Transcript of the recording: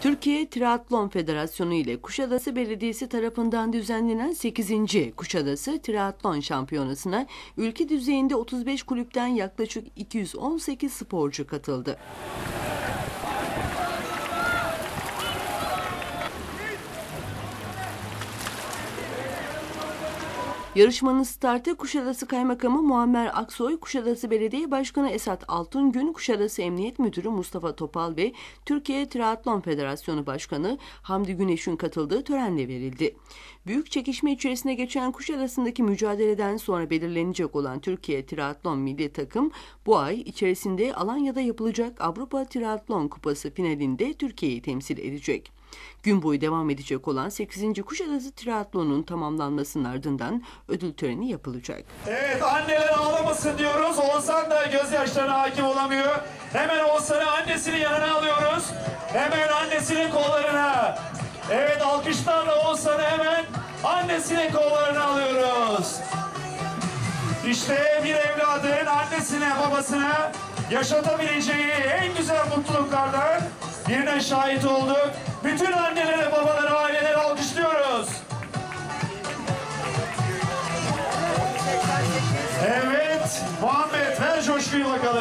Türkiye Triatlon Federasyonu ile Kuşadası Belediyesi tarafından düzenlenen 8. Kuşadası Triatlon Şampiyonası'na ülke düzeyinde 35 kulüpten yaklaşık 218 sporcu katıldı. Yarışmanın startı Kuşadası Kaymakamı Muammer Aksoy, Kuşadası Belediye Başkanı Esat Altıngün, Kuşadası Emniyet Müdürü Mustafa Topal ve Türkiye Triatlon Federasyonu Başkanı Hamdi Güneş'in katıldığı törenle verildi. Büyük çekişme içerisine geçen Kuşadası'ndaki mücadeleden sonra belirlenecek olan Türkiye Triatlon Milli Takım bu ay içerisinde Alanya'da yapılacak Avrupa Triatlon Kupası finalinde Türkiye'yi temsil edecek. Gün boyu devam edecek olan 8. Kuşadası Triatlon'un tamamlanmasının ardından ödül töreni yapılacak. Evet anneler ağlamasın diyoruz. Oğuzhan da gözyaşlarına hakim olamıyor. Hemen Oğuzhan'ı annesinin yanına alıyoruz. Hemen annesinin kollarına. Evet alkışlarla Oğuzhan'ı hemen annesinin kollarına alıyoruz. İşte bir evladın annesine babasına yaşatabileceği en güzel mutluluklardan birine şahit olduk. Bütün annelere, babalara, ailelere alkışlıyoruz. Evet, Muhammed ver coşkuyu bakalım.